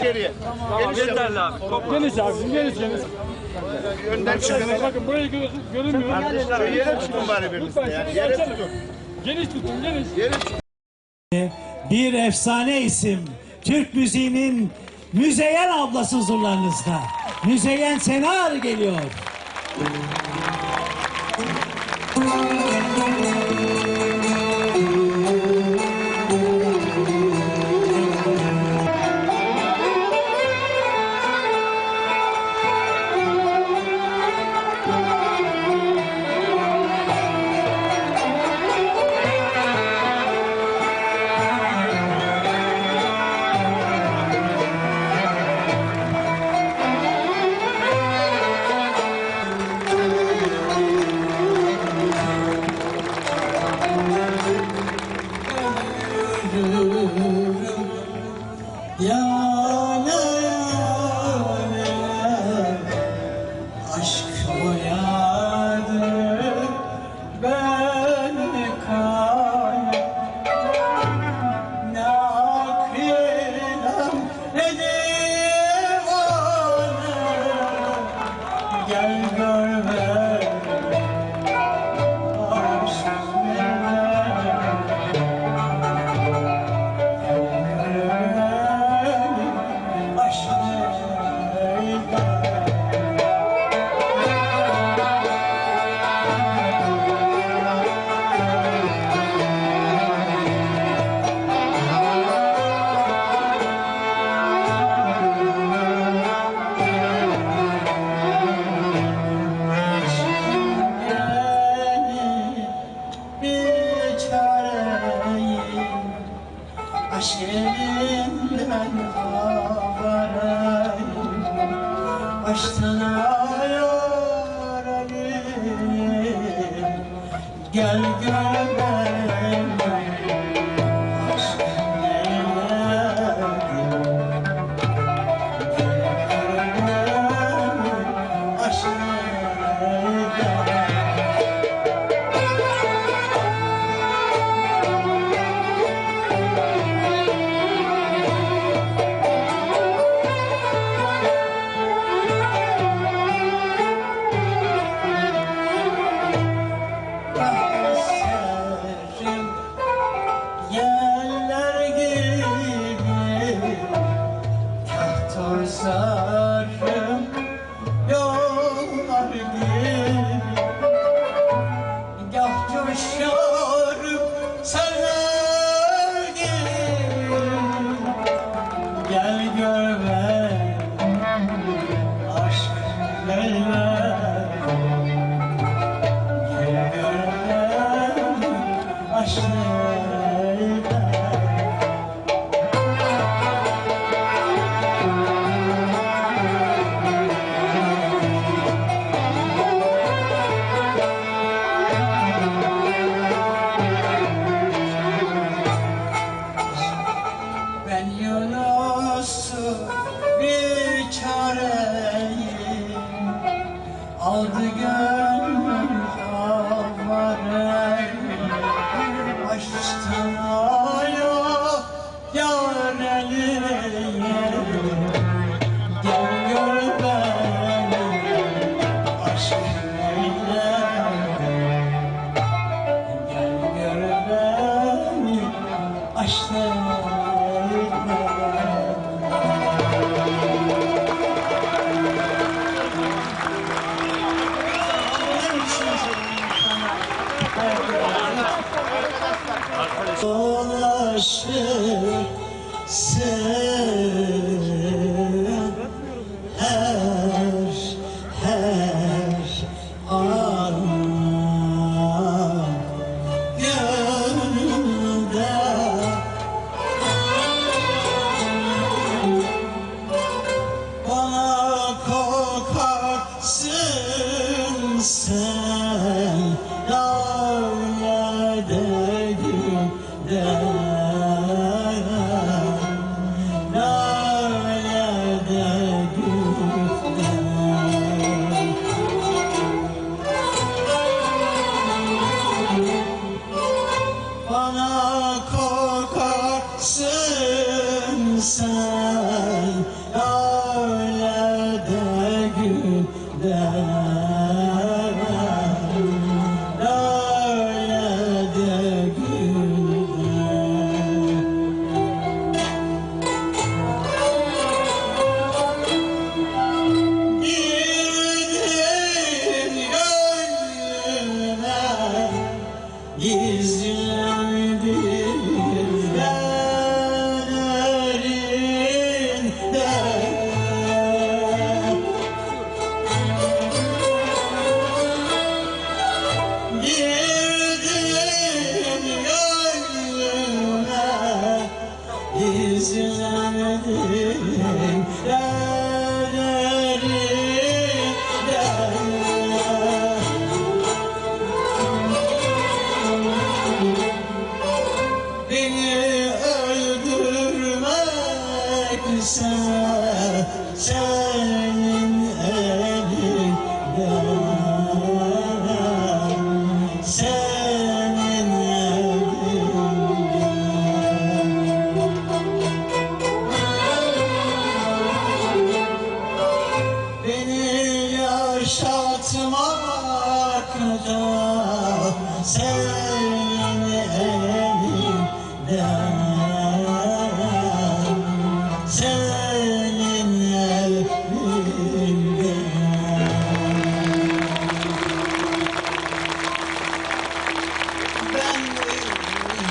içeriye. Tamam yeterli abi. Geniş abicim geniş geniş. Önden çıkın. Bakın burayı gör, görünmüyor. Şu yere tutun bari birinizde Lütfen ya. şunu Yere açalım. tutun. Geniş tutun geniş. Yere tutun. Bir efsane isim. Türk müziğinin Müzeyyen ablası huzurlarınızda. Müzeyyen Senar geliyor. Dolaşır sen. sun.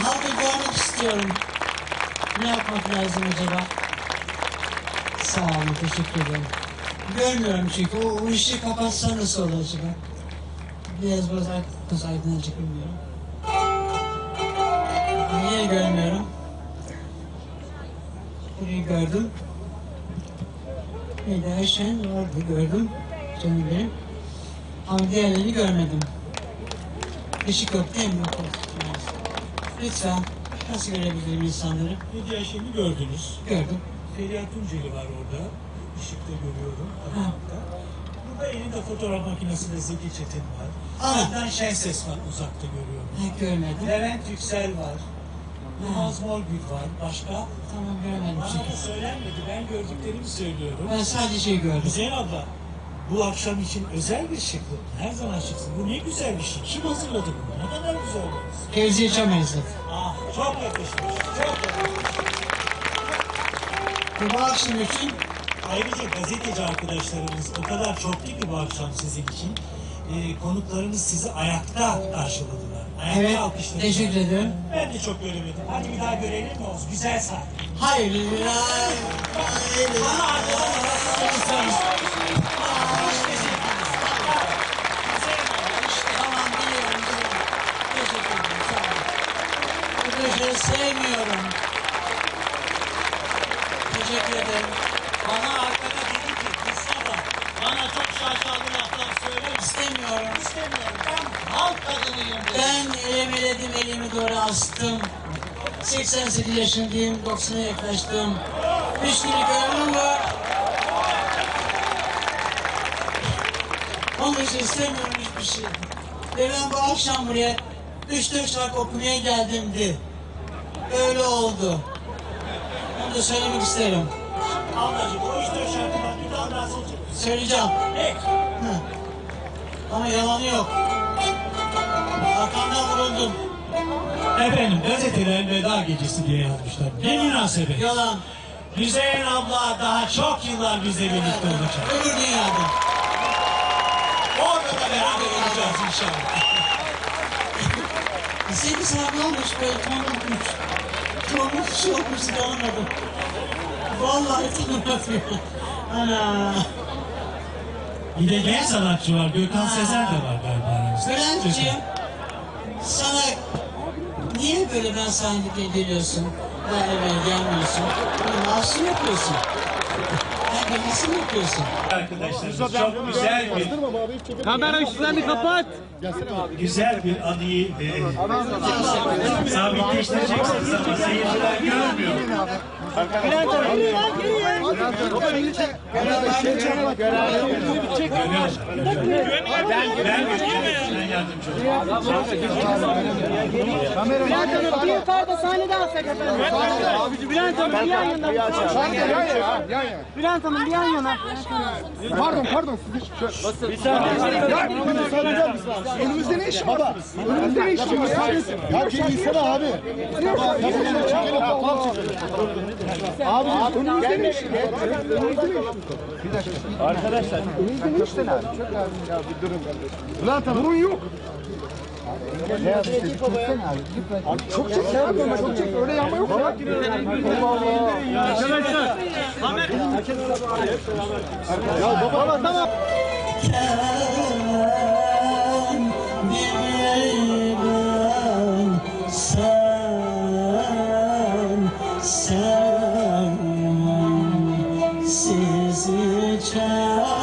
Halkı görmek istiyorum. Ne yapmak lazım acaba? Sağ olun, teşekkür ederim. Görmüyorum çünkü o, o ışığı kapatsa nasıl olur acaba? Biraz biraz kız aydınlatacak bilmiyorum. Niye görmüyorum? Burayı gördüm. Bir de Ayşen vardı gördüm. Canım benim. Ama diğerlerini görmedim. Işık yok değil mi? Lütfen. Nasıl görebilirim insanları? Hediye Ayşem'i gördünüz. Gördüm. Feriha Tunceli var orada. Işıkta görüyorum. Karanlıkta. Burada elinde fotoğraf makinesi ve Zeki Çetin var. Aa. Adnan Şenses var uzakta görüyorum. Ha, görmedim. Levent Yüksel var. Yılmaz Morgül var. Başka? Tamam görmedim Bana da söylenmedi. Ben gördüklerimi söylüyorum. Ben sadece şey gördüm. Hüseyin abla, bu akşam için özel bir şıklık. Her zaman şıksın. Bu ne güzel bir şey. Kim hazırladı bunu? Ne kadar güzel olmuş. Fevziye Çamez'de. Ah, çok yakışmış. Çok yakışmış. Bu akşam için Ayrıca gazeteci arkadaşlarımız o kadar çoktu ki bu akşam sizin için. Ee, konuklarınız sizi ayakta karşıladılar. Ayakta Evet, alkışladılar. teşekkür ederim. Ben de çok göremedim. Hadi bir daha görelim mi Oğuz? Güzel sahne. hayır, hayır, Tamam Sevmiyorum. Teşekkür ederim. Bana arkada dedi ki Mustafa bana çok şaşalı laflar söyle İstemiyorum. istemiyorum. Ben halk kadınıyım dedi. Ben elemeledim, elimi doğru astım. 88 yaşındayım, 90'a yaklaştım. Üç günlük ömrüm var. Onun için istemiyorum hiçbir şey. Ve ben bu akşam buraya 3-4 şarkı okumaya geldimdi. Öyle oldu. Onu da söylemek isterim. Ablacığım o işte şarkıdan bir daha söyleyecek. Söyleyeceğim. Hı. Ama yalanı yok. Arkamdan vuruldum. Efendim gazeteler veda gecesi diye yazmışlar. Ne münasebet. Yalan. Hüseyin abla daha çok yıllar bizle birlikte olacak. Öbür dünyada. Orada da beraber olacağız inşallah. Sekiz saat olmuş böyle tonlukmuş. Tonluk şey olmuş tanımadım. Vallahi tanımadım. Ana. Bir de genç sanatçı var. Gökhan Sezer de var galiba aramızda. Bülent'ciğim sana niye böyle ben sahnede geliyorsun? Ben eve gelmiyorsun. Bunu nasıl yapıyorsun? Ben nasıl yapıyorsun? Arkadaşlarımız çok güzel bir Kamera ışıklarını kapat. güzel bir anıyı e, sabitleştireceksiniz ama seyirciler görmüyor. Ben ben yardımcı olayım. Bülent Hanım bir yukarıda sahnede alsak efendim. Bülent Hanım bir yan yana. Bülent Hanım bir yan yana. Pardon pardon. Ya önümüzde ne iş var? Önümüzde ne iş var? Bir insana abi. Abi önümüzde ne iş var? Bir. Arkadaşlar. Önümüzde ne iş var? Çok abi ya bir durun kardeşim. Abi. Durun yok. Ne? Abi çok çek ya. Çok çek. Öyle yağma yok ya. Arkadaşlar. Ya baba tamam. Sen, sen sizi çarptı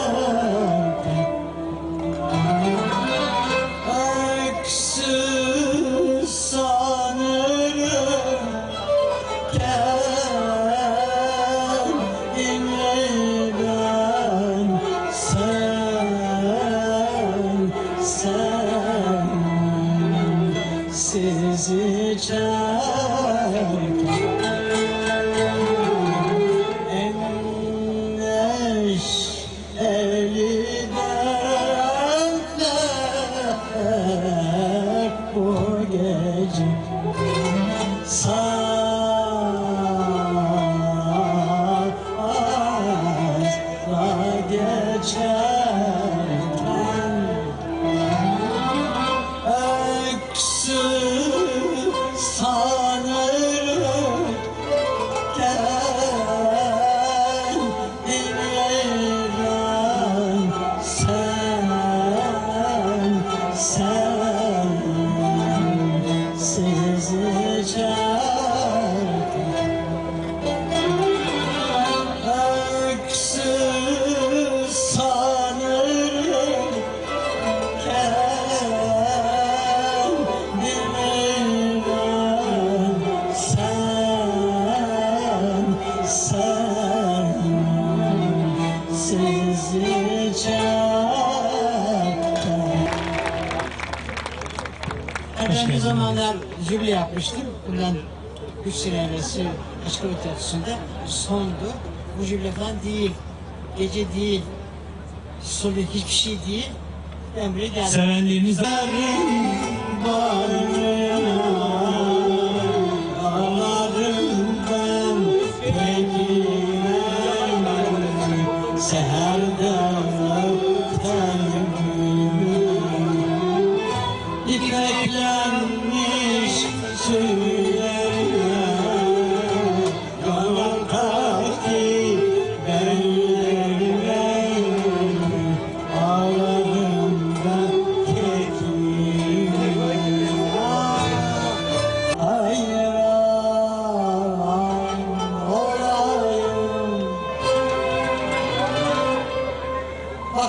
3 sene evvelsi açık hava tiyatrosunda sondu. Bu jübile falan değil. Gece değil. Sonu hiçbir şey değil. Ben buraya geldim. Sevenleriniz İpeklenmiş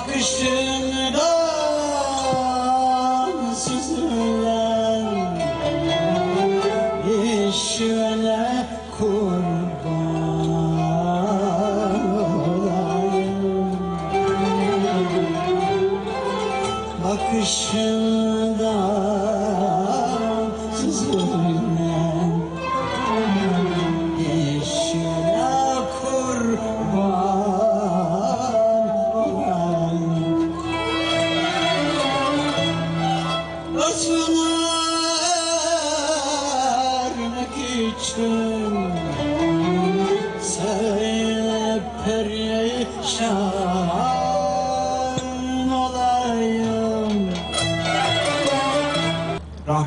Bakışından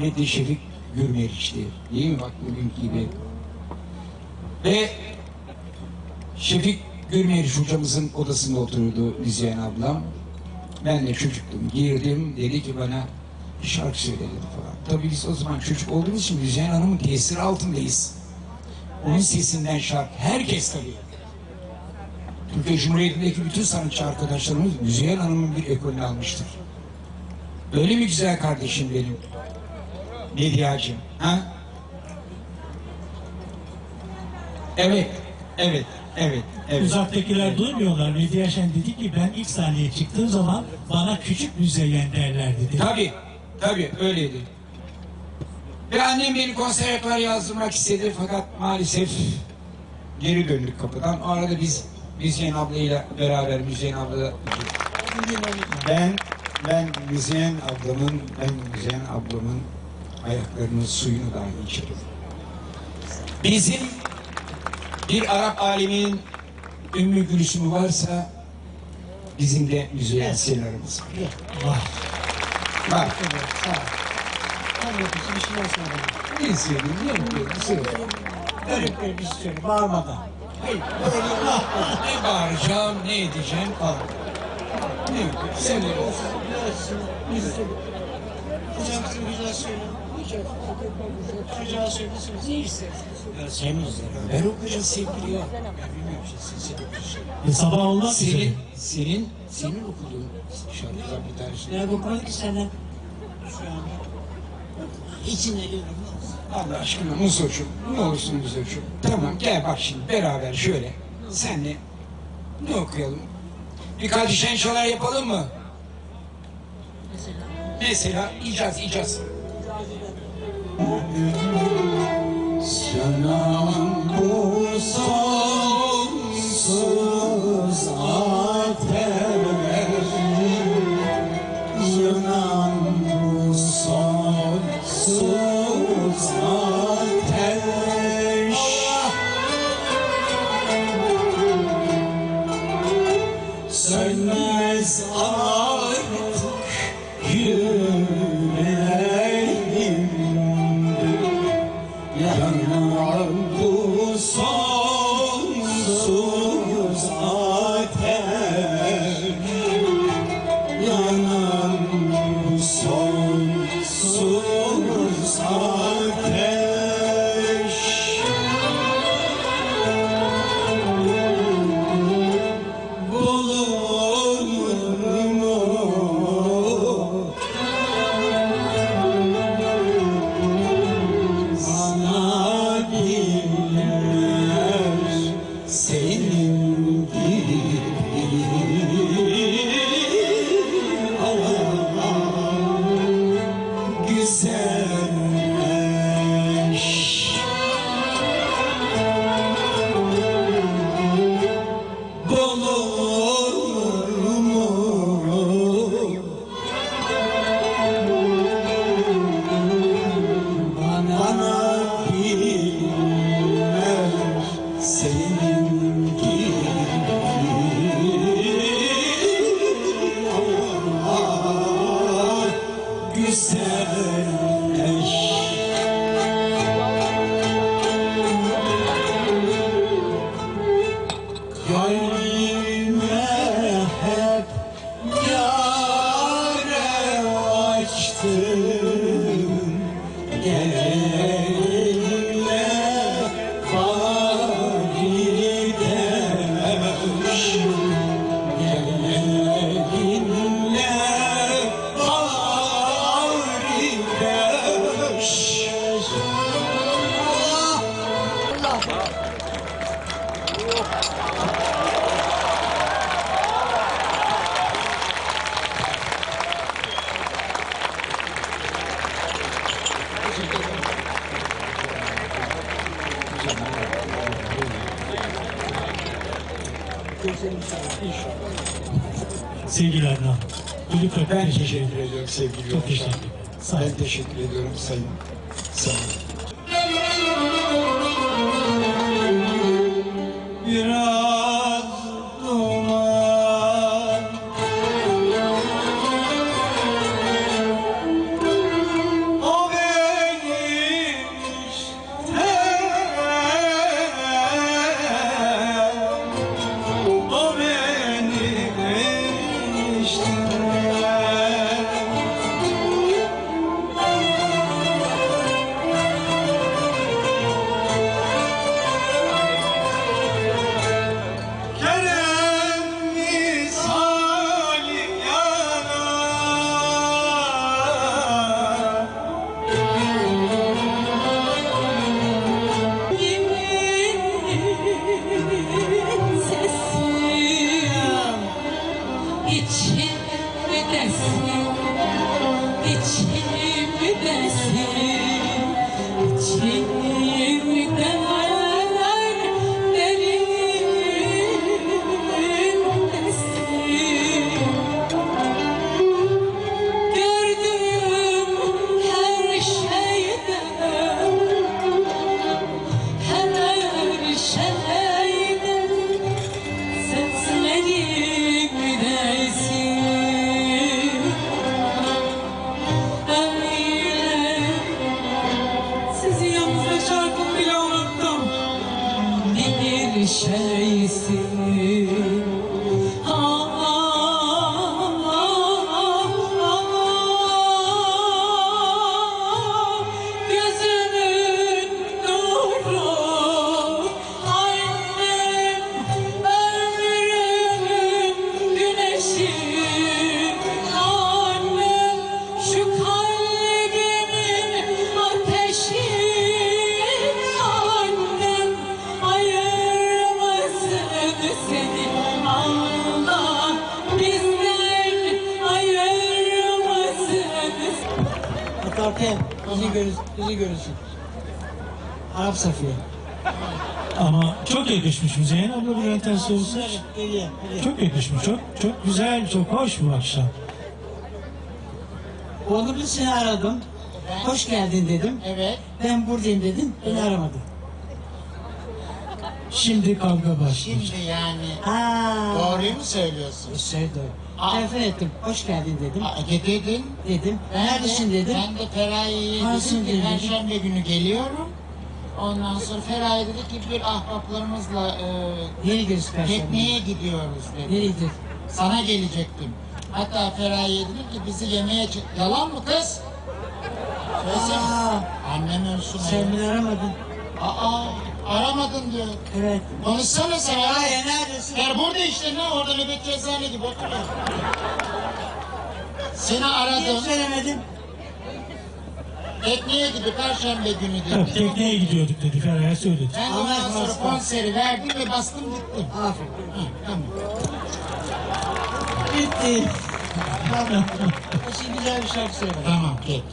rahmetli Şefik Gürmeriç'ti. Değil mi bak bugünkü gibi. Ve Şefik Gürmeriç hocamızın odasında otururdu Müzeyyen ablam. Ben de çocuktum. Girdim. Dedi ki bana şarkı söyle dedi falan. Tabii biz o zaman çocuk olduğumuz için Müzeyyen Hanım'ın tesiri altındayız. Onun sesinden şarkı. Herkes tabii. Türkiye Cumhuriyeti'ndeki bütün sanatçı arkadaşlarımız Müzeyyen Hanım'ın bir ekolünü almıştır. Öyle mi güzel kardeşim benim? Bediacığım. Ha? Evet, evet, evet, evet. uzaktakiler duymuyorlar. Medya Şen dedi ki ben ilk sahneye çıktığım zaman bana küçük müzeyyen derler dedi. Tabii, tabii öyleydi. Ve annem beni konservatuvar yazdırmak istedi fakat maalesef geri döndük kapıdan. O arada biz Müzeyyen ablayla beraber Müzeyyen abla ben ben Müzeyyen ablamın ben Müzeyyen ablamın ayaklarının suyunu dahi içerim. Bizim bir Arap aliminin Ümmü Gülsüm'ü varsa bizim de Müzeyyen Senarımız var. Var. Söyle. Ne istedin? Ne yapıyorsun? Söyle. Garip garip istiyorum. Bağırmadan. Ne bağıracağım, ne edeceğim falan. Ne yapayım? Söyle. Hocam size güzel söyle. Güzel söylesiniz. İyi Ya sen Ben okuyacağım sevgili ya. Ya bilmiyorum işte sen okuyorsun. E, sabah olmaz üzere. Senin, senin, senin okuduğun şarkılar bir tanesi. Ben okumadım ki senden. Şu an. İçine geliyorum. Allah aşkına Muzocuğum, ne olursun Muzocuğum. Tamam gel bak şimdi beraber şöyle. Senle ne okuyalım? Bir kadişen şalar yapalım mı? Mesela icaz, icaz. Yanan bu sevgili Çok teşekkür ederim. Ben teşekkür ediyorum sayın. Bizi görürsün. Arap Safiye. Ama çok yakışmış Müzeyyen abla Bülent Ersoy'un saç. Geriye, geriye. Çok yakışmış. Çok çok güzel, çok hoş bu akşam. Bir seni aradım. Hoş geldin dedim. Evet. Ben buradayım dedim. Beni aramadın. Şimdi kavga başlayacak. Şimdi yani Ha. doğruyu mu söylüyorsun? Şey doğru. Telefon ettim. Hoş geldin dedim. Aa, dedin. Dedim. Ben Neredesin de, dedim. Ben de Feraye'ye Hasim dedim ki dedim. Perşembe günü geliyorum. Ondan sonra Feraye dedi ki bir ahbaplarımızla e, Nereye Perşembe? tekneye gidiyoruz dedi. Nereye? Sana gelecektim. Hatta Feraye dedi ki bizi yemeğe çık. Yalan mı kız? Söylesene. Aa, Annem ölsün. sen beni aramadın. Aa, aramadın diyor. Evet. Konuşsana sen. ya. Feraye neredesin? Ya burada işte ne orada nöbet eczane gibi oturuyor. Seni Niye aradım. söylemedin? Tekneye gibi perşembe günü dedi. tekneye gidiyorduk dedi Feraye söyledi. Ben de Allah ondan sonra razı olsun. konseri verdim ve bastım gittim. Aferin. Hı, tamam. Bitti. Tamam. Şimdi güzel bir şarkı söyle. Tamam peki.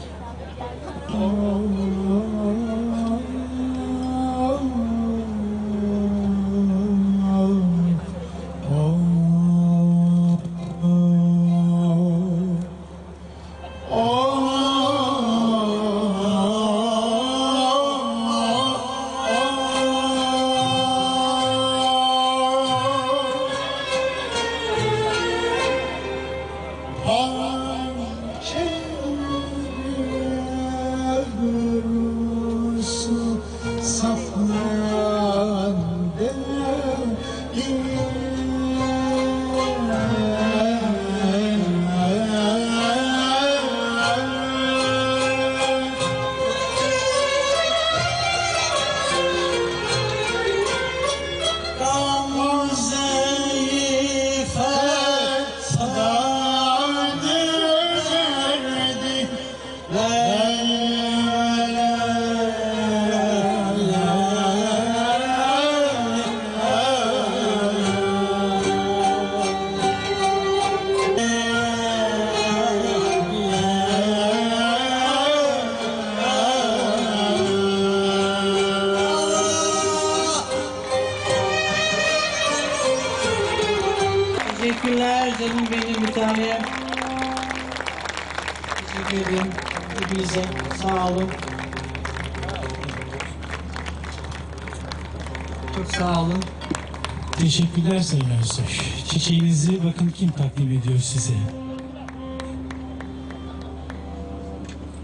Teşekkürler Sayın Ersoy. Çiçeğinizi bakın kim takdim ediyor size.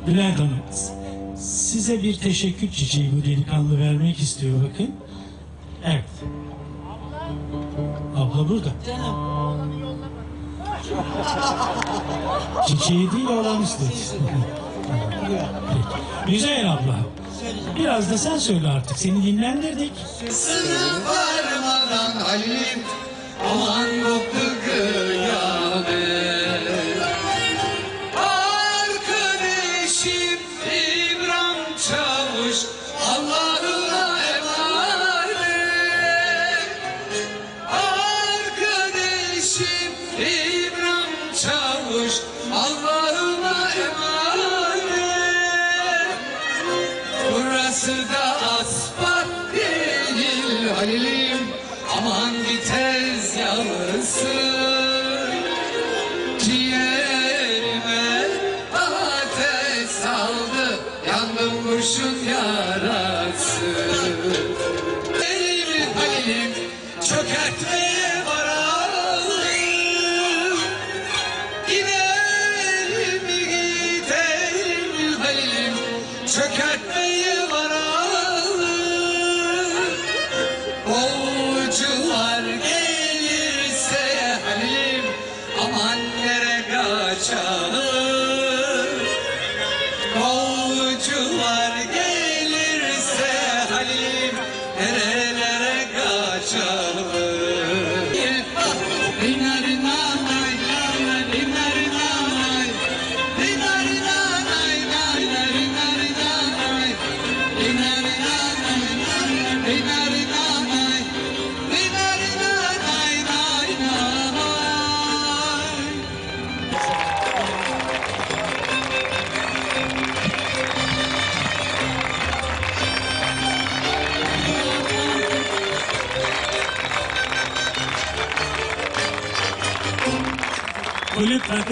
Bülent Hanım, size bir teşekkür çiçeği bu delikanlı vermek istiyor bakın. Evet. Abla burada. Çiçeği değil olan istedi. Güzel abla. Biraz da sen söyle artık. Seni dinlendirdik. Sınıf varmadan Halim aman koptu kıyamet.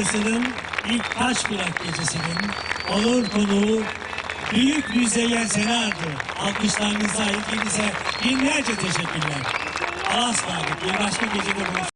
Kulüp rakısının ilk taş plak gecesinin onur konuğu Büyük Müzeyyen Senar'dı. Alkışlarınıza, ilginize binlerce teşekkürler. Allah'a ısmarladık. Bir başka gecede buluşuruz.